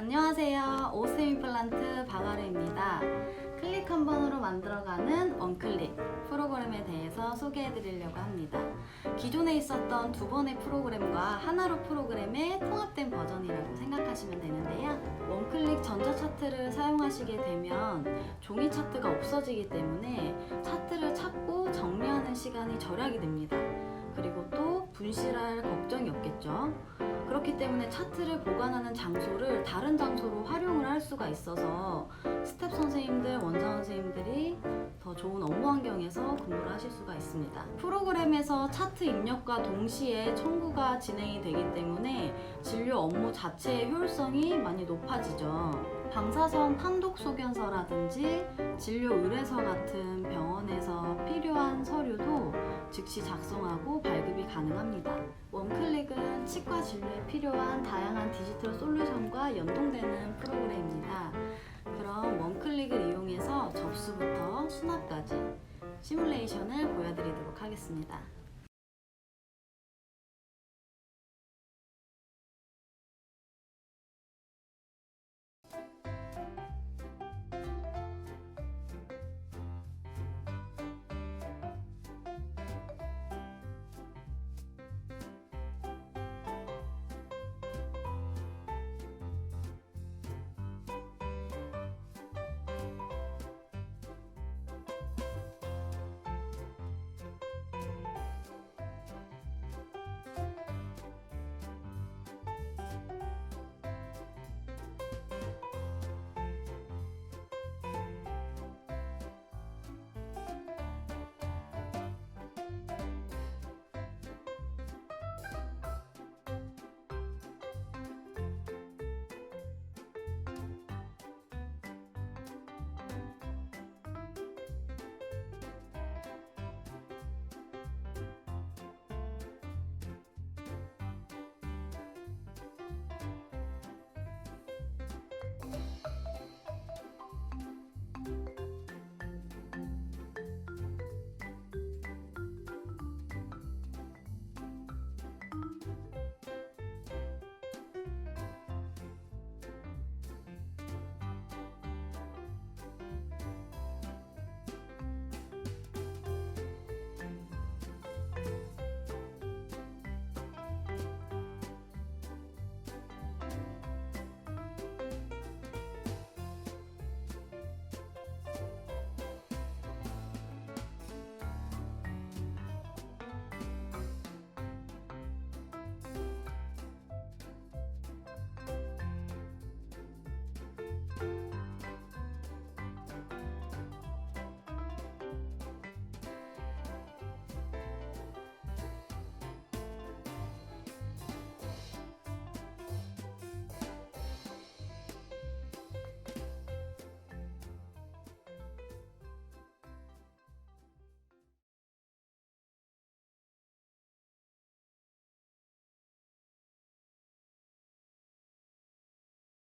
안녕하세요. 오스 임플란트 박아르입니다. 클릭 한 번으로 만들어가는 원클릭 프로그램에 대해서 소개해 드리려고 합니다. 기존에 있었던 두 번의 프로그램과 하나로 프로그램의 통합된 버전이라고 생각하시면 되는데요. 원클릭 전자 차트를 사용하시게 되면 종이 차트가 없어지기 때문에 차트를 찾고 정리하는 시간이 절약이 됩니다. 그리고 또 분실할 걱정이 없겠죠. 그렇기 때문에 차트를 보관하는 장소를 다른 장소로 활용을 할 수가 있어서 스텝 선생님들, 원장 선생님들이 더 좋은 업무 환경에서 근무를 하실 수가 있습니다. 프로그램에서 차트 입력과 동시에 청구가 진행이 되기 때문에 진료 업무 자체의 효율성이 많이 높아지죠. 방사선 판독 소견서라든지 진료 의뢰서 같은 병원에서 필요한 서류도 즉시 작성하고 발급이 가능합니다. 치과 진료에 필요한 다양한 디지털 솔루션과 연동되는 프로그램입니다. 그럼 원클릭을 이용해서 접수부터 수납까지 시뮬레이션을 보여드리도록 하겠습니다.